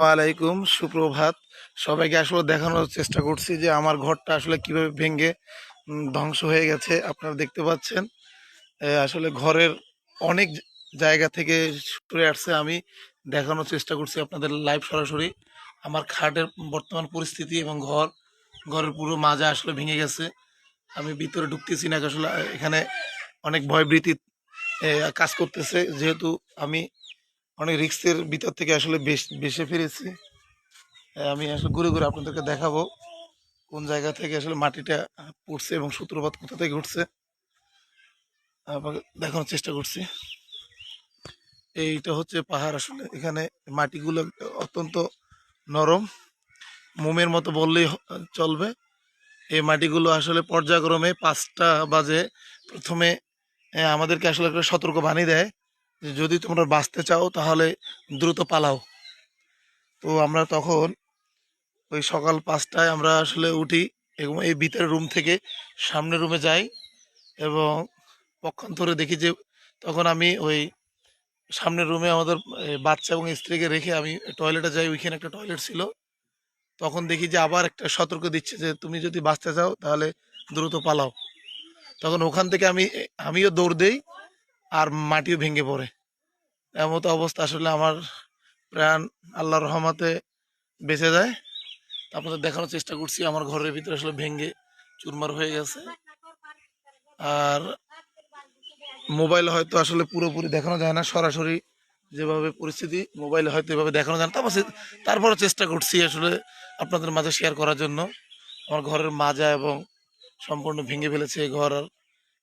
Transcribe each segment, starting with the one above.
ওয়ালাইকুম, সুপ্রভাত। সবাইকে আসলে দেখানোর চেষ্টা করছি যে আমার ঘরটা আসলে কীভাবে ভেঙে ধ্বংস হয়ে গেছে। আপনারা দেখতে পাচ্ছেন আসলে ঘরের অনেক জায়গা থেকে সরে আসছে আমি। দেখানোর চেষ্টা করছি আপনাদের লাইভ সরাসরি। আমার খাটের বর্তমান পরিস্থিতি এবং ঘর, ঘরের পুরো মাজা আসলে ভেঙে গেছে। আমি ভিতরে ঢুকতেছি না, আসলে এখানে অনেক ভয়ভীতি কাজ করতেছে। যেহেতু আমি অনেক রিক্সের ভিতর থেকে আসলে বেশ বেসে ফিরেছি। আমি আসলে ঘুরে ঘুরে আপনাদেরকে দেখাবো কোন জায়গা থেকে আসলে মাটিটা পড়ছে এবং সূত্রপাত কোথা থেকে উঠছে আপনাকে দেখানোর চেষ্টা করছি। এইটা হচ্ছে পাহাড় আসলে। এখানে মাটিগুলো অত্যন্ত নরম। মোমের মতো বললেই চলবে। এই মাটিগুলো আসলে পর্যায়ক্রমে পাঁচটা বাজে। প্রথমে আমাদেরকে আসলে একটা সতর্ক বাণী দেয়। যে যদি তোমরা বাঁচতে চাও, তাহলে দ্রুত পালাও। তো আমরা তখন ওই সকাল পাঁচটায় আমরা আসলে উঠি এবং এই ভিতরের রুম থেকে সামনের রুমে যাই এবং পক্ষান্তরে দেখি যে তখন আমি ওই সামনের রুমে আমাদের বাচ্চা এবং স্ত্রীকে রেখে আমি টয়লেটে যাই, ওইখানে একটা টয়লেট ছিল। তখন দেখি যে আবার একটা সতর্ক দিচ্ছে যে তুমি যদি বাঁচতে চাও, তাহলে দ্রুত পালাও। তখন ওখান থেকে আমি আমিও দৌড় দেই আর মাটিও ভেঙে পড়ে। এমতো অবস্থা আসলে আমার প্রাণ আল্লাহর রহমাতে বেঁচে যায়। আপনাদের দেখানোর চেষ্টা করছি, আমার ঘরের ভিতরে আসলে ভেঙে চুরমার হয়ে গেছে। আর মোবাইল হয়তো আসলে পুরোপুরি দেখানো যায় না, সরাসরি যেভাবে পরিস্থিতি, মোবাইলে হয়তো এভাবে দেখানো যায় না। তারপর তারপরে চেষ্টা করছি আসলে আপনাদের মাঝে শেয়ার করার জন্য। আমার ঘরের মাজা এবং সম্পূর্ণ ভেঙে ফেলেছে ঘর আর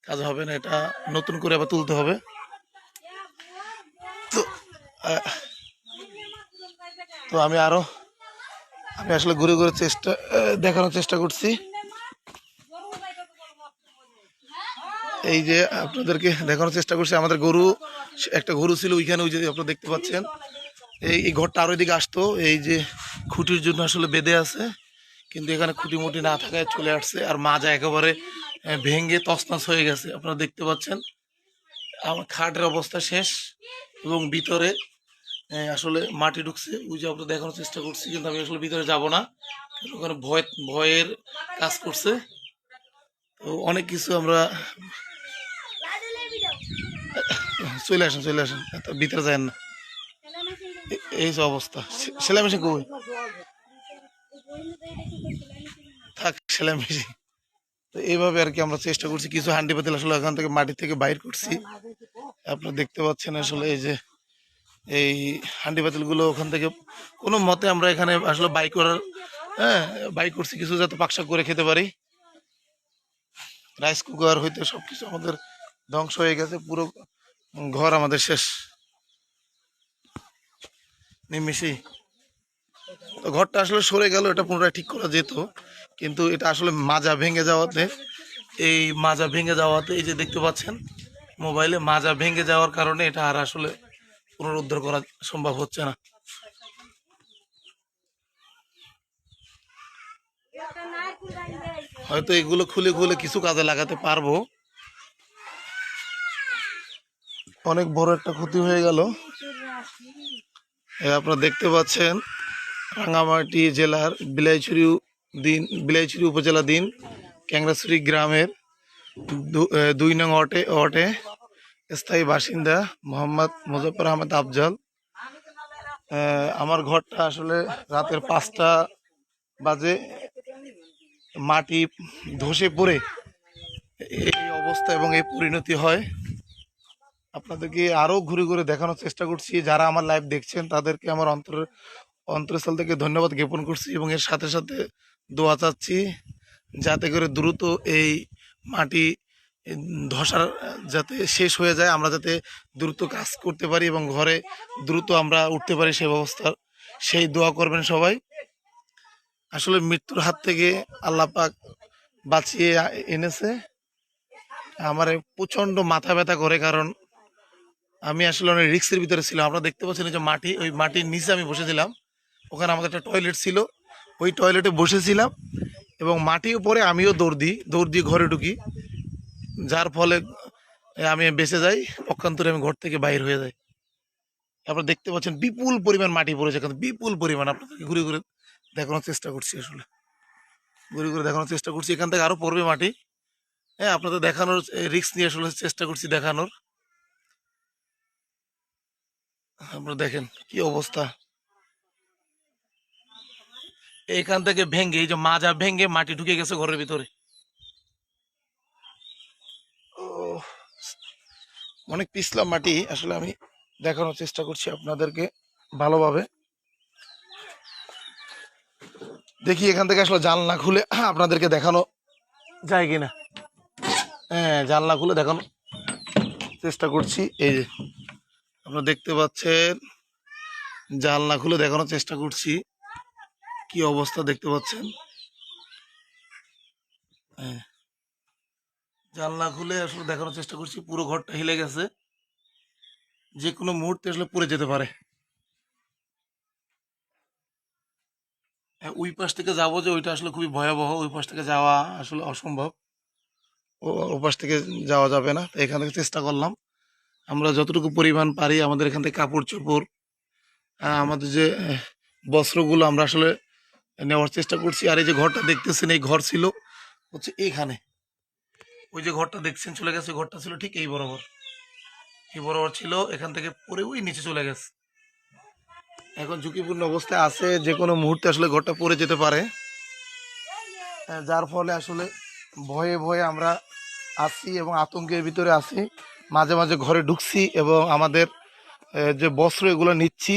কাজ হবে না, এটা নতুন করে আবার তুলতে হবে। তো তো আমি আরও, আমি আসলে ঘুরে ঘুরে চেষ্টা দেখানোর চেষ্টা করছি। এই যে আপনাদেরকে দেখানোর চেষ্টা করছি, আমাদের গরু, একটা গরু ছিল ওইখানে, ওই যে আপনারা দেখতে পাচ্ছেন। এই এই ঘরটা আরও এদিকে আসতো, এই যে খুঁটির জন্য আসলে বেঁধে আছে। কিন্তু এখানে খুঁটিমুটি না থাকায় চলে আসছে আর মাজা একেবারে ভেঙে তছনছ হয়ে গেছে। আপনারা দেখতে পাচ্ছেন আমার খাটের অবস্থা শেষ এবং ভিতরে আসলে মাটি ঢুকছে। ওই যে আপনার দেখানোর চেষ্টা করছি, কিন্তু আমি আসলে ভিতরে যাব না ওখানে ভয়, ভয়ের কাজ করছে। তো অনেক কিছু আমরা চলে আসেন চলে আসেন ভিতরে যায় না। এই অবস্থা। সেলাই মেশিন কই? থাক সেলাই তো এইভাবে আর কি আমরা চেষ্টা করছি। কিছু হান্ডি পাতিল আসলে ওখান থেকে মাটি থেকে বাইর করছি। আপনারা দেখতে পাচ্ছেন আসলে এই যে এই হান্ডি পাতিলগুলো ওখান থেকে কোনো মতে আমরা এখানে আসলে বাই করার হ্যাঁ বাই করছি কিছু যাতে পাকশাক করে খেতে পারি। রাইস কুকার হইতে সব কিছু আমাদের ধ্বংস হয়ে গেছে, পুরো ঘর আমাদের শেষ। নিমিষেই। তো ঘরটা আসলে সরে গেল, এটা পুনরায় ঠিক করা যেত। কিন্তু এটা আসলে মাজা ভেঙে যাওয়াতে, এই মাজা ভেঙে যাওয়াতে, এই যে দেখতে পাচ্ছেন, মোবাইলে মাজা ভেঙে যাওয়ার কারণে এটা আর আসলে পুনরুদ্ধার করা সম্ভব হচ্ছে না। হয়তো এগুলো খুলে খুলে কিছু কাজে লাগাতে পারব। অনেক বড় একটা ক্ষতি হয়ে গেল। আপনারা দেখতে পাচ্ছেন রাঙামাটি জেলার বিলাইছড়ি দিন, বিলাইছড়ি উপজেলা দিন ক্যাংরাছড়ি গ্রামের দুই নং অটে অটে স্থায়ী বাসিন্দা মোহাম্মদ মুজফর আহমেদ আফজল। আমার ঘরটা আসলে রাতের পাঁচটা বাজে। মাটি ধসে পড়ে। এই অবস্থা এবং এই পরিণতি হয়। আপনাদেরকে আরও ঘুরে ঘুরে দেখানোর চেষ্টা করছি। যারা আমার লাইভ দেখছেন, তাদেরকে আমার অন্তর অন্তরস্থল থেকে ধন্যবাদ জ্ঞাপন করছি এবং এর সাথে সাথে দোয়া চাচ্ছি যাতে করে দ্রুত এই মাটি ধসার যাতে শেষ হয়ে যায়, আমরা যাতে দ্রুত কাজ করতে পারি এবং ঘরে দ্রুত আমরা উঠতে পারি সেই ব্যবস্থা, সেই দোয়া করবেন সবাই। আসলে মৃত্যুর হাত থেকে আল্লাহ পাক বাঁচিয়ে এনেছে। আমার প্রচণ্ড মাথা ব্যথা করে কারণ আমি আসলে অনেক রিক্সের ভিতরে ছিলাম। আপনারা দেখতে পাচ্ছেন এই যে মাটি, ওই মাটির নিচে আমি বসেছিলাম। ওখানে আমাদের একটা টয়লেট ছিল। ওই টয়লেটে বসেছিলাম এবং মাটির উপরে আমিও দৌড় দিই, দৌড় দিয়ে ঘরে ঢুকি। যার ফলে আমি বেঁচে যাই, পক্ষান্তরে আমি ঘর থেকে বাইর হয়ে যাই। আপনারা দেখতে পাচ্ছেন বিপুল পরিমাণ মাটি পড়েছে এখানে, বিপুল পরিমাণ। আপনাদেরকে ঘুরে ঘুরে দেখানোর চেষ্টা করছি আসলে। ঘুরে ঘুরে দেখানোর চেষ্টা করছি। এখান থেকে আরও পড়বে মাটি। হ্যাঁ আপনাদের দেখানোর রিস্ক নিয়ে আসলে চেষ্টা করছি দেখানোর। আপনারা দেখেন কি অবস্থা। এখান থেকে ভেঙ্গে এই যে মাজা ভেঙ্গে মাটি ঢুকে গেছে ঘরের ভিতরে। অনেক পিছলা মাটি আসলে আমি দেখানোর চেষ্টা করছি আপনাদেরকে ভালোভাবে। দেখি এখান থেকে আসলে জানলা খুলে আপনাদেরকে দেখানো যায় কিনা। হ্যাঁ জানলা খুলে দেখানো চেষ্টা করছি। এই যে, আপনারা দেখতে পাচ্ছেন, জানলা খুলে দেখানোর চেষ্টা করছি। কি অবস্থা দেখতে পাচ্ছেন? হ্যাঁ। জানলা খুলে আসলে দেখানোর চেষ্টা করছি পুরো ঘরটা হিলে গেছে। যে কোনো মুহূর্তে আসলে পড়ে যেতে পারে। হ্যাঁ, ওই পাশ থেকে যাব যে ওইটা আসলে খুবই ভয়াবহ ওই পাশ থেকে যাওয়া আসলে অসম্ভব। ও পাশ থেকে যাওয়া যাবে না তো এখান থেকে চেষ্টা করলাম। আমরা যতটুকু পরিমাণ পারি আমাদের এখান থেকে কাপড় চোপড় আমাদের যে বস্ত্রগুলো আমরা আসলে নেওয়ার চেষ্টা করছি। আর এই যে ঘরটা দেখতেছেন, এই ঘর ছিল হচ্ছে এইখানে। ওই যে ঘরটা দেখছেন, চলে গেছে ঘরটা ছিল ঠিক এই বরাবর। এই বরাবর ছিল, এখান থেকে পরে ওই নিচে চলে গেছে। এখন ঝুঁকিপূর্ণ অবস্থায় আছে, যে কোনো মুহূর্তে আসলে ঘরটা পড়ে যেতে পারে। যার ফলে আসলে ভয়ে ভয়ে আমরা আছি এবং আতঙ্কের ভিতরে আছি। মাঝে মাঝে ঘরে ঢুকছি এবং আমাদের যে বস্ত্র এগুলো নিচ্ছি।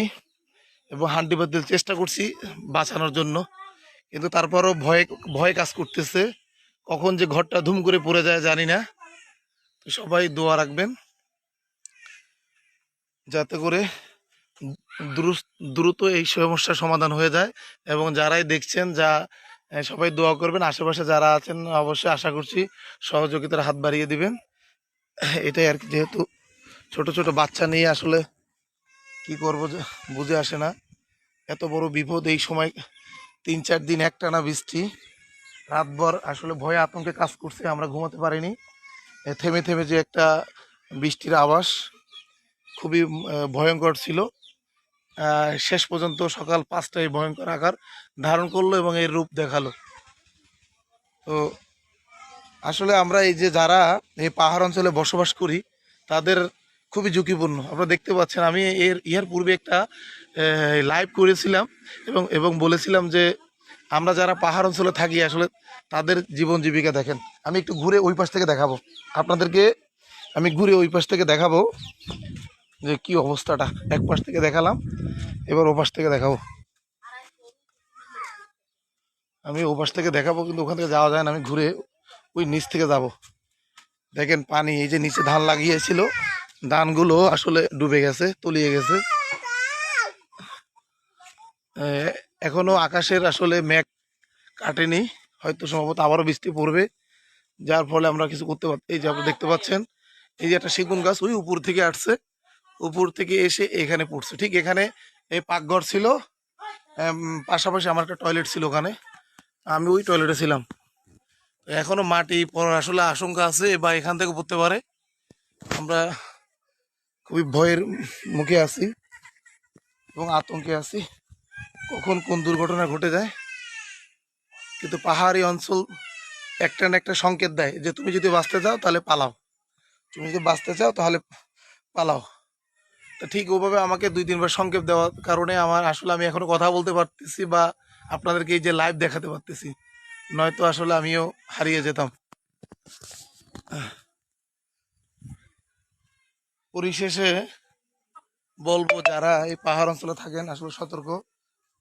এবং হান্ডি বাতিল চেষ্টা করছি বাঁচানোর জন্য। কিন্তু তারপরও ভয়ে, ভয় কাজ করতেছে। কখন যে ঘরটা ধুম করে পড়ে যায় জানি না। তো সবাই দোয়া রাখবেন। যাতে করে দ্রুত এই সমস্যার সমাধান হয়ে যায়। এবং যারাই দেখছেন, যা সবাই দোয়া করবেন। আশেপাশে যারা আছেন, অবশ্যই আশা করছি সহযোগিতার হাত বাড়িয়ে দিবেন। এটাই আর কি, যেহেতু ছোট ছোট বাচ্চা নিয়ে আসলে কি করব বুঝে আসে না। এত বড় বিপদ এই সময়, তিন চার দিন একটানা বৃষ্টি। রাতভর আসলে ভয়ে আতঙ্কে কাজ করছে, আমরা ঘুমাতে পারিনি। থেমে থেমে যে একটা বৃষ্টির আবাস খুবই ভয়ঙ্কর ছিল। শেষ পর্যন্ত সকাল পাঁচটায় ভয়ঙ্কর আকার ধারণ করল এবং এর রূপ দেখাল। তো আসলে আমরা এই যে যারা এই পাহাড় অঞ্চলে বসবাস করি, তাদের খুবই ঝুঁকিপূর্ণ। আপনারা দেখতে পাচ্ছেন, আমি এর, ইহার পূর্বে একটা লাইভ করেছিলাম এবং এবং বলেছিলাম যে, আমরা যারা পাহাড় অঞ্চলে থাকি, আসলে তাদের জীবন জীবিকা দেখেন। আমি একটু ঘুরে ওই পাশ থেকে দেখাবো। আপনাদেরকে আমি ঘুরে ওই পাশ থেকে দেখাবো যে কি অবস্থাটা। এক পাশ থেকে দেখালাম, এবার ও পাশ থেকে দেখাবো। আমি ও পাশ থেকে দেখাবো, কিন্তু ওখান থেকে যাওয়া যায় না। আমি ঘুরে ওই নিচ থেকে যাব। দেখেন পানি, এই যে নিচে ধান লাগিয়েছিল ধানগুলো আসলে ডুবে গেছে তলিয়ে গেছে। এ, এখনও আকাশের আসলে মেঘ কাটেনি হয়তো সম্ভবত আবারও বৃষ্টি পড়বে। যার ফলে আমরা কিছু করতে পার এই যে আপনি দেখতে পাচ্ছেন এই যে একটা সেগুন গাছ ওই উপর থেকে আসছে উপর থেকে এসে এখানে পড়ছে। ঠিক এখানে এই পাকঘর ছিল পাশাপাশি আমার একটা টয়লেট ছিল ওখানে আমি ওই টয়লেটে ছিলাম। এখনও মাটি পড়ার আসলে আশঙ্কা আছে বা এখান থেকে পড়তে পারে। আমরা খুবই ভয়ের মুখে আছি এবং আতঙ্কে আছি। কখন কোন দুর্ঘটনা ঘটে যায়, কিন্তু পাহাড়ি অঞ্চল একটা না একটা সংকেত দেয় যে তুমি যদি বাঁচতে চাও তাহলে পালাও। তুমি যদি বাঁচতে চাও তাহলে পালাও। তা ঠিক ওভাবে আমাকে দুই তিনবার সংকেত দেওয়ার কারণে আমার আসলে আমি এখনও কথা বলতে পারতেছি বা আপনাদেরকে এই যে লাইভ দেখাতে পারতেছি। নয়তো আসলে আমিও হারিয়ে যেতাম। পরিশেষে বলব যারা এই পাহাড় অঞ্চলে থাকেন, আসলে সতর্ক।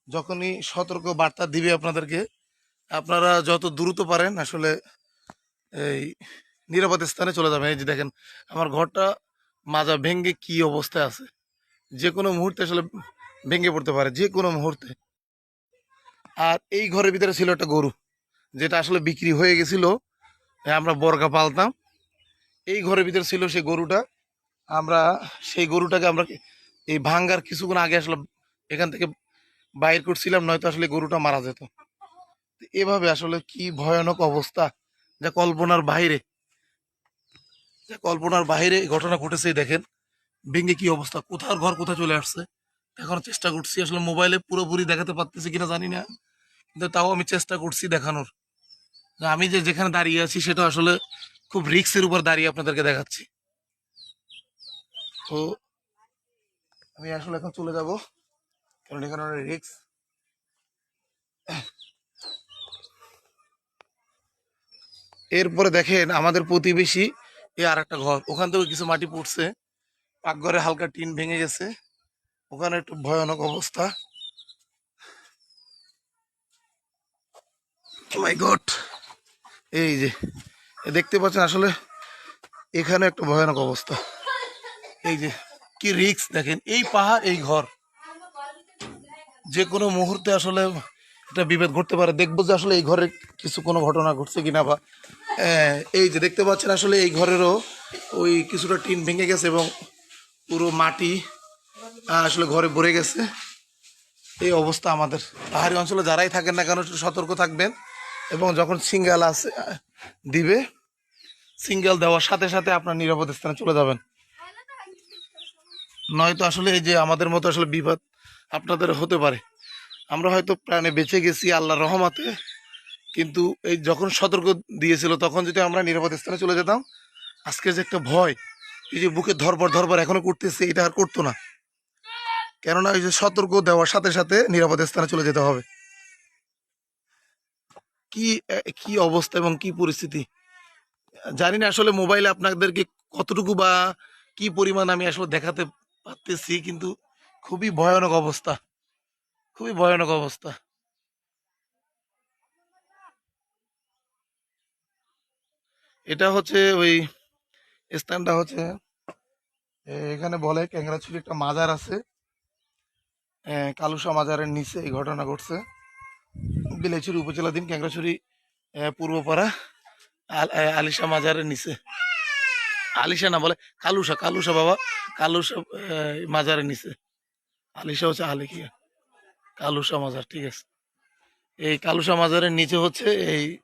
যখনই সতর্ক বার্তা দিবে আপনাদেরকে, আপনারা যত দ্রুত পারেন আসলে এই নিরাপদ স্থানে চলে যাবেন। এই যে দেখেন, আমার ঘরটা মাজা ভেঙ্গে কি অবস্থায় আছে? যে কোনো মুহূর্তে আসলে ভেঙে পড়তে পারে যে কোনো মুহূর্তে। আর এই ঘরের ভিতরে ছিল একটা গরু, যেটা আসলে বিক্রি হয়ে গেছিল। আমরা বর্গা পালতাম। এই ঘরের ভিতরে ছিল সেই গরুটা। আমরা সেই গরুটাকে আমরা এই ভাঙ্গার কিছুক্ষণ আগে আসলে এখান থেকে বাইর করছিলাম, নয়তো আসলে গরুটা মারা যেত। এভাবে আসলে কি ভয়ানক অবস্থা যা কল্পনার বাইরে। যা কল্পনার বাইরে ঘটনা ঘটেছে দেখেন। ভেঙে কি অবস্থা, কোথার ঘর কোথায় চলে আসছে এখন চেষ্টা করছি। আসলে মোবাইলে পুরোপুরি দেখাতে পারতেছি কিনা জানি না, কিন্তু তাও আমি চেষ্টা করছি দেখানোর। আমি যে যেখানে দাঁড়িয়ে আছি, সেটা আসলে খুব রিক্সের উপর দাঁড়িয়ে আপনাদেরকে দেখাচ্ছি। তো আমি আসলে এখন চলে যাব, কারণ এখানে অনেক রিক্স এরপরে দেখেন আমাদের প্রতিবেশী, এ আর একটা ঘর। ওখান থেকে কিছু মাটি পড়ছে। পাকঘরে হালকা টিন ভেঙে গেছে। ওখানে একটু ভয়ানক অবস্থা। মাই গড এই যে দেখতে পাচ্ছেন আসলে এখানে একটা ভয়ানক অবস্থা। এই যে, কি রিক্স দেখেন, এই পাহাড়, এই ঘর। যে কোনো মুহূর্তে আসলে একটা বিভেদ ঘটতে পারে। দেখব যে আসলে এই ঘরে কিছু কোনো ঘটনা ঘটছে কিনা বা এই যে দেখতে পাচ্ছেন আসলে এই ঘরেরও ওই কিছুটা টিন ভেঙে গেছে এবং পুরো মাটি আসলে ঘরে ভরে গেছে। এই অবস্থা আমাদের। পাহাড়ি অঞ্চলে যারাই থাকেন না কেন, একটু সতর্ক থাকবেন এবং যখন সিঙ্গেল আছে দিবে, সিঙ্গেল দেওয়ার সাথে সাথে আপনার নিরাপদ স্থানে চলে যাবেন। নয়তো আসলে এই যে আমাদের মতো আসলে বিপদ আপনাদের হতে পারে। আমরা হয়তো প্রাণে বেঁচে গেছি আল্লাহর রহমাতে, কিন্তু এই যখন সতর্ক দিয়েছিল, তখন যদি আমরা নিরাপদ স্থানে চলে যেতাম, আজকে যে একটা ভয়, এই যে বুকে ধরপর ধরপর এখনও করতেছে, এটা আর করতো না। কেননা ওই যে সতর্ক দেওয়ার সাথে সাথে নিরাপদ স্থানে চলে যেতে হবে। কি কি অবস্থা এবং কি পরিস্থিতি? জানি না আসলে মোবাইলে আপনাদেরকে কতটুকু বা কি পরিমাণ আমি আসলে দেখাতে পারতেছি কিন্তু খুবই ভয়ানক অবস্থা। খুবই ভয়ানক অবস্থা। এটা হচ্ছে ওই স্থানটা হচ্ছে এখানে বলে ক্যাংরাছড়ি একটা মাজার আছে। কালুসা মাজারের নিচে এই ঘটনা ঘটছে। বিলাইছড়ি উপজেলাধীন ক্যাংরাছড়ি এ, পূর্বপাড়া আলিশা মাজারের নিচে। আলিশা না বলে কালুসা কালুসা বাবা কালুসা মাজারের নিচে আলিশা হচ্ছে আলিকিয়া। কালুসা মাজার ঠিক আছে। এই কালুসা মাজারের নিচে হচ্ছে এই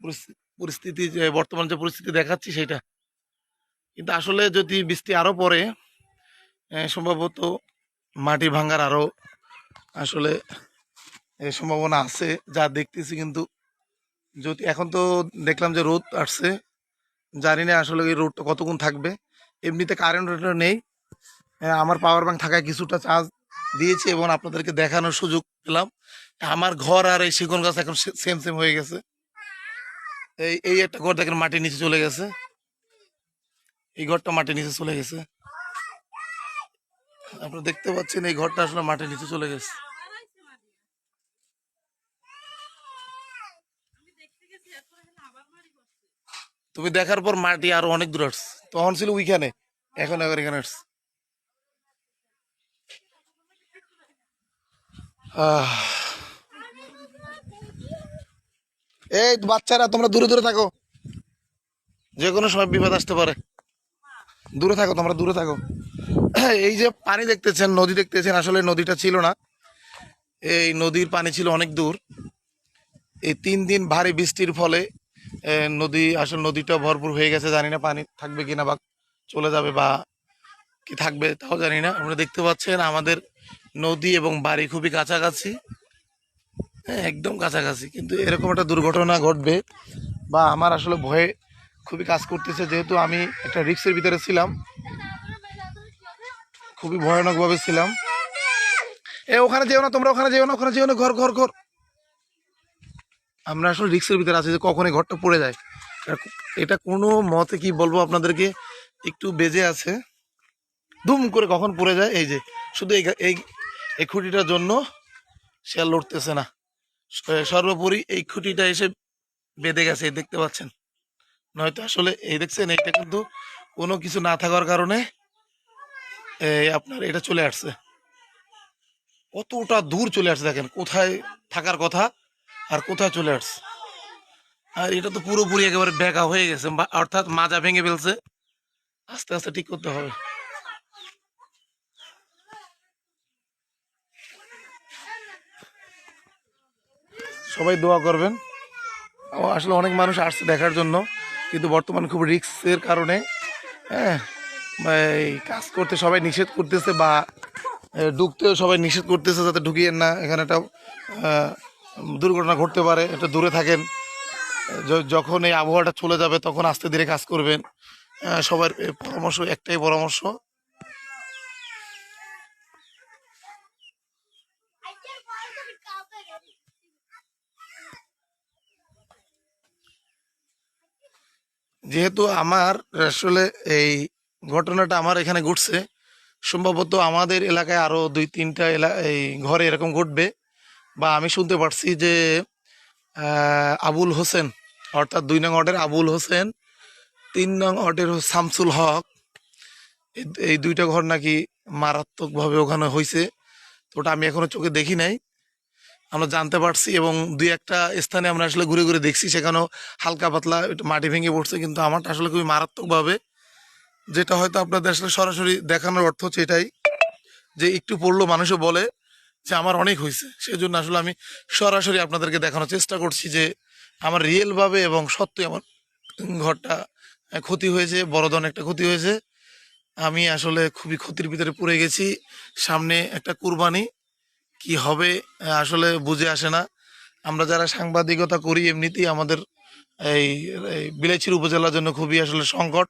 পরিস্থি- পরিস্থিতি যে বর্তমান যে পরিস্থিতি দেখাচ্ছি সেটা। কিন্তু আসলে যদি বৃষ্টি আরও এ, সম্ভবত মাটি ভাঙার আরও আসলে সম্ভাবনা আছে যা দেখতেছি। কিন্তু যদি এখন তো দেখলাম যে রোদ আসছে জানি না আসলে এই রোডটা কতক্ষণ থাকবে। এমনিতে কারেন্ট নেই। আমার পাওয়ার ব্যাংক থাকায় কিছুটা চার্জ দিয়েছি এবং আপনাদেরকে দেখানোর সুযোগ পেলাম। আমার ঘর আর এই শিকন গাছ এখন সেম সেম হয়ে গেছে। এই এই একটা ঘর দেখেন, মাটির নিচে চলে গেছে। এই ঘরটা মাটির নিচে চলে গেছে। আপনারা দেখতে পাচ্ছেন এই ঘরটা আসলে মাটির নিচে চলে গেছে। তুমি দেখার পর মাটি আরও অনেক দূর আসছে। তখন ছিল ওইখানে, এখন আবার এখানে আসছে। এই বাচ্চারা, তোমরা দূরে দূরে থাকো। যে কোনো সময় বিপদ আসতে পারে। দূরে থাকো, তোমরা দূরে থাকো। এই যে পানি দেখতেছেন, নদী দেখতেছেন, আসলে নদীটা ছিল না। এই নদীর পানি ছিল অনেক দূর। এই তিন দিন ভারী বৃষ্টির ফলে নদী, আসলে নদীটা ভরপুর হয়ে গেছে, জানি না পানি থাকবে কিনা বা চলে যাবে বা কি থাকবে, তাও জানি না। আপনারা দেখতে পাচ্ছেন আমাদের নদী এবং বাড়ি খুবই কাছাকাছি। হ্যাঁ একদম কাছাকাছি। কিন্তু এরকম একটা দুর্ঘটনা ঘটবে বা আমার আসলে ভয়ে খুবই কাজ করতেছে। যেহেতু আমি একটা রিক্সের ভিতরে ছিলাম, খুবই ভয়ানকভাবে ছিলাম। এ, ওখানে যেও না, তোমরা ওখানে যেও না, ওখানে যেও না, ঘর ঘর ঘর। আমরা আসলে রিক্সের ভিতরে আছি যে কখন এই ঘরটা পড়ে যায়। এটা- এটা কোনো মতে কি বলব আপনাদেরকে, একটু বেজে আছে। ধুম করে কখন পড়ে যায়? এই যে, শুধু এই এই খুঁটিটার জন্য সে আর লড়তেছে না। সর্বোপরি এই খুঁটিটা এসে বেঁধে গেছে দেখতে পাচ্ছেন। নয়তো আসলে এই দেখছেন, এইটা কিন্তু কোনো কিছু না থাকার কারণে আপনার এটা চলে আসছে। কতটা দূর চলে আসছে দেখেন, কোথায় থাকার কথা আর কোথায় চলে আসছে? আর এটা তো পুরোপুরি একেবারে বেঁকা হয়ে গেছে অর্থাৎ মাজা ভেঙে ফেলছে। আস্তে আস্তে ঠিক করতে হবে। সবাই দোয়া করবেন। আসলে অনেক মানুষ আসছে দেখার জন্য, কিন্তু বর্তমানে খুব রিস্কের কারণে হ্যাঁ কাজ করতে সবাই নিষেধ করতেছে বা ঢুকতেও সবাই নিষেধ করতেছে যাতে ঢুকিয়েন না, এখানে একটা দুর্ঘটনা ঘটতে পারে, এটা দূরে থাকেন। যখন এই আবহাওয়াটা চলে যাবে তখন আস্তে ধীরে কাজ করবেন। সবার পরামর্শ, একটাই পরামর্শ। যেহেতু আমার আসলে এই ঘটনাটা আমার এখানে ঘটছে, সম্ভবত আমাদের এলাকায় আরও দুই তিনটা এলা, এই ঘরে এরকম ঘটবে। বা আমি শুনতে পারছি যে আবুল হোসেন, অর্থাৎ দুই নং ওয়ার্ডের আবুল হোসেন, তিন নং ওয়ার্ডের শামসুল হক, এই- দুইটা ঘর নাকি মারাত্মকভাবে ওখানে হয়েছে তো ওটা আমি এখনও চোখে দেখি নাই। আমরা জানতে পারছি এবং দুই একটা স্থানে আমরা আসলে ঘুরে ঘুরে দেখছি, সেখানেও হালকা পাতলা মাটি ভেঙে পড়ছে, কিন্তু আমারটা আসলে খুবই মারাত্মকভাবে। যেটা হয়তো আপনাদের আসলে সরাসরি দেখানোর অর্থ হচ্ছে এটাই, যে একটু পড়ল মানুষও বলে যে আমার অনেক হয়েছে। সেই জন্য আসলে আমি সরাসরি আপনাদেরকে দেখানোর চেষ্টা করছি যে আমার রিয়েলভাবে এবং সত্যি আমার ঘরটা ক্ষতি হয়েছে, বড় ধরনের একটা ক্ষতি হয়েছে। আমি আসলে খুবই ক্ষতির ভিতরে পড়ে গেছি। সামনে একটা কুরবানি, কি হবে আসলে বুঝে আসে না। আমরা যারা সাংবাদিকতা করি, এমনিতেই আমাদের এই এই বিলাইছির উপজেলার জন্য খুবই আসলে সংকট,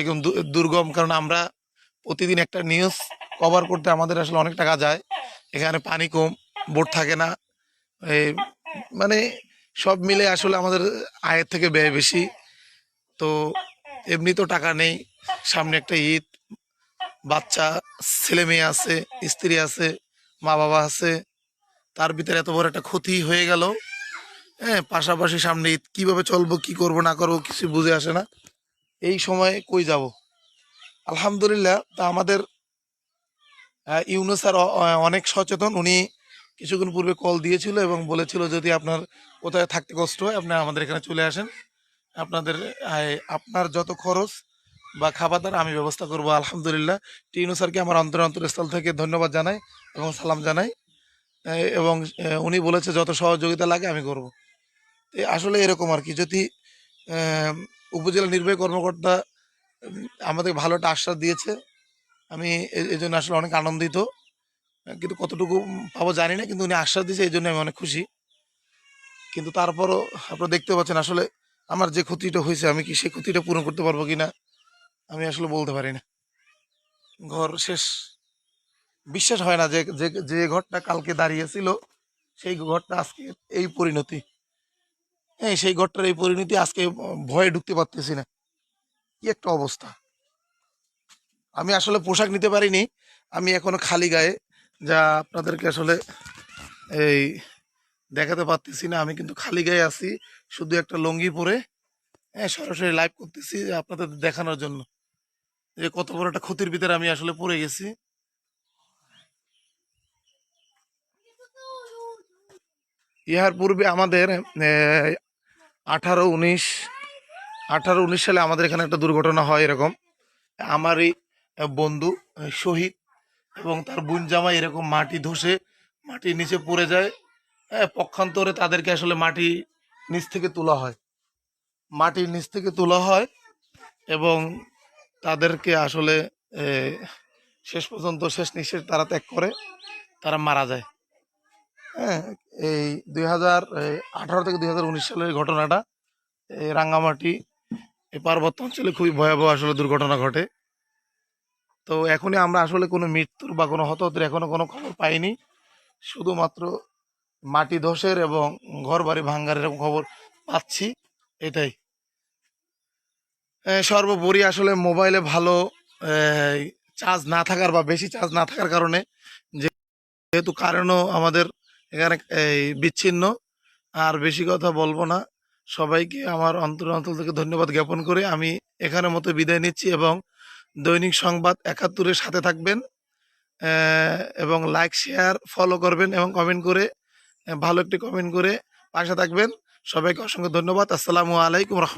একদম দুর্গম। কারণ আমরা প্রতিদিন একটা নিউজ কভার করতে আমাদের আসলে অনেক টাকা যায়। এখানে পানি কম, বোট থাকে না। মানে সব মিলে আসলে আমাদের আয়ের থেকে ব্যয় বেশি। তো এমনি তো টাকা নেই, সামনে একটা ঈদ, বাচ্চা, ছেলে মেয়ে আছে, স্ত্রী আছে, মা বাবা আছে। তার ভিতরে এত বড় একটা ক্ষতি হয়ে গেল। হ্যাঁ পাশাপাশি সামনে ঈদ, কীভাবে চলবো, কি করব, না করব, কিছু বুঝে আসে না। এই সময় কই যাব? আলহামদুলিল্লাহ, তা আমাদের ইউনুস স্যার অনেক সচেতন। উনি কিছুক্ষণ পূর্বে কল দিয়েছিল এবং বলেছিল, যদি আপনার কোথায় থাকতে কষ্ট হয়, আপনি আমাদের এখানে চলে আসেন। আপনাদের আপনার যত খরচ বা খাবার দাবার, আমি ব্যবস্থা করব, আলহামদুলিল্লাহ। টিনু স্যারকে আমার অন্তর অন্তরস্থল থেকে ধন্যবাদ জানাই এবং সালাম জানাই। এবং উনি বলেছে, যত সহযোগিতা লাগে, আমি করব। আসলে এরকম আর কি। যদি উপজেলা নির্বাহী কর্মকর্তা আমাদের ভালো একটা আশ্বাস দিয়েছে আমি এই জন্য আসলে অনেক আনন্দিত। কিন্তু কতটুকু পাবো জানি না, কিন্তু উনি আশ্বাস দিয়েছে, এই জন্য আমি অনেক খুশি। কিন্তু তারপরও আপনারা দেখতে পাচ্ছেন, আসলে আমার যে ক্ষতিটা হয়েছে, আমি কি সেই ক্ষতিটা পূরণ করতে পারব কি না আমি আসলে বলতে পারি না। ঘর শেষ। বিশ্বাস হয় না যে যে ঘরটা কালকে দাঁড়িয়েছিল, সেই ঘরটা আজকে এই পরিণতি। হ্যাঁ সেই ঘরটার এই পরিণতি আজকে ভয়ে ঢুকতে পারতেছি না। কি একটা অবস্থা। আমি আসলে পোশাক নিতে পারিনি। আমি এখনও খালি গায়ে, যা আপনাদেরকে আসলে এই দেখাতে পারতেছি না। আমি কিন্তু খালি গায়ে আছি, শুধু একটা লুঙ্গি পরে হ্যাঁ সরাসরি লাইভ করতেছি আপনাদের দেখানোর জন্য। যে কত বড় একটা ক্ষতির ভিতরে আমি আসলে পড়ে গেছি। ইহার পূর্বে আমাদের আঠারো উনিশ আঠারো উনিশ সালে আমাদের এখানে একটা দুর্ঘটনা হয় এরকম। আমারই বন্ধু শহীদ এবং তার বোন জামাই এরকম মাটি ধসে মাটির নিচে পড়ে যায়। হ্যাঁ পক্ষান্তরে তাদেরকে আসলে মাটি নিচ থেকে তোলা হয়। মাটির নিচ থেকে তোলা হয় এবং তাদেরকে আসলে শেষ পর্যন্ত শেষ নিঃশ্বাস তারা ত্যাগ করে, তারা মারা যায়। হ্যাঁ এই দুই হাজার আঠারো থেকে দুই হাজার উনিশ সালের ঘটনাটা এই রাঙ্গামাটি পার্বত্য অঞ্চলে খুবই ভয়াবহ আসলে দুর্ঘটনা ঘটে। তো এখনই আমরা আসলে কোনো মৃত্যুর বা কোনো হতাহতের এখনও কোনো খবর পাইনি। শুধুমাত্র মাটি ধসের এবং ঘর বাড়ি ভাঙ্গার এরকম খবর পাচ্ছি, এটাই। সর্বোপরি আসলে মোবাইলে ভালো চার্জ না থাকার বা বেশি চার্জ না থাকার কারণে যেহেতু কারণও আমাদের এখানে এই বিচ্ছিন্ন, আর বেশি কথা বলব না। সবাইকে আমার অন্তর অন্তর থেকে ধন্যবাদ জ্ঞাপন করে আমি এখানের মতো বিদায় নিচ্ছি এবং দৈনিক সংবাদ একাত্তরের সাথে থাকবেন এবং লাইক শেয়ার ফলো করবেন এবং কমেন্ট করে ভালো একটি কমেন্ট করে পাশে থাকবেন। সবাইকে অসংখ্য ধন্যবাদ। আসসালামু আলাইকুম রহমত